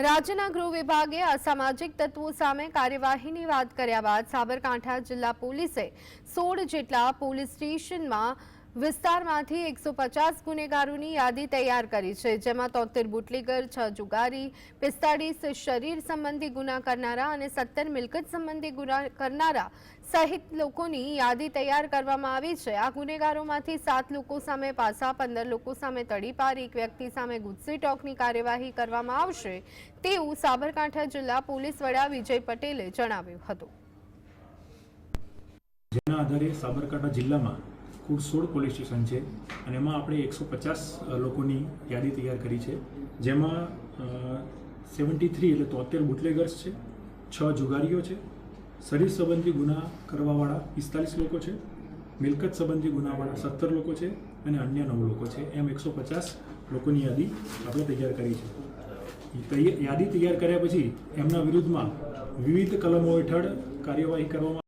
રાજ્યના ગૃહ વિભાગે અસામાજિક તત્વો સામે કાર્યવાહીની વાત કર્યા બાદ સાબરકાંઠા જિલ્લા પોલીસે સોળ જેટલા પોલીસ સ્ટેશનમાં વિસ્તારમાંથી એકસો પચાસ ગુનેગારોની યાદી તૈયાર કરી છે, જેમાં તોતેર બુટલીગર, છ જુગારી, પિસ્તાળીસ શરીર સંબંધી ગુના કરનારા અને સત્તર મિલકત સંબંધી ગુના કરનારા સહિત લોકોની યાદી તૈયાર કરવામાં આવી છે. આ ગુનેગારોમાંથી સાત લોકો સામે પાસા, પંદર લોકો સામે તડીપાર, એક વ્યક્તિ સામે ગુજસી ટોકની કાર્યવાહી કરવામાં આવશે તેવું સાબરકાંઠા જિલ્લા પોલીસ વડા વિજય પટેલે જણાવ્યું હતું. જેના આધારે સાબરકાંઠા જિલ્લામાં કુલ સોળ પોલીસ સ્ટેશન છે અને એમાં આપણે એકસો પચાસ લોકોની યાદી તૈયાર કરી છે. જેમાં સેવન્ટી થ્રી એટલે તોતેર બુટલેગર્સ છે, છ જુગારીઓ છે, શરીર સંબંધી ગુના કરવાવાળા પિસ્તાલીસ લોકો છે, મિલકત સંબંધી ગુનાવાળા સત્તર લોકો છે અને અન્ય નવ લોકો છે. એમ એકસો પચાસ લોકોની યાદી આપણે તૈયાર કરી છે. યાદી તૈયાર કર્યા પછી એમના વિરુદ્ધમાં વિવિધ કલમો હેઠળ કાર્યવાહી કરવામાં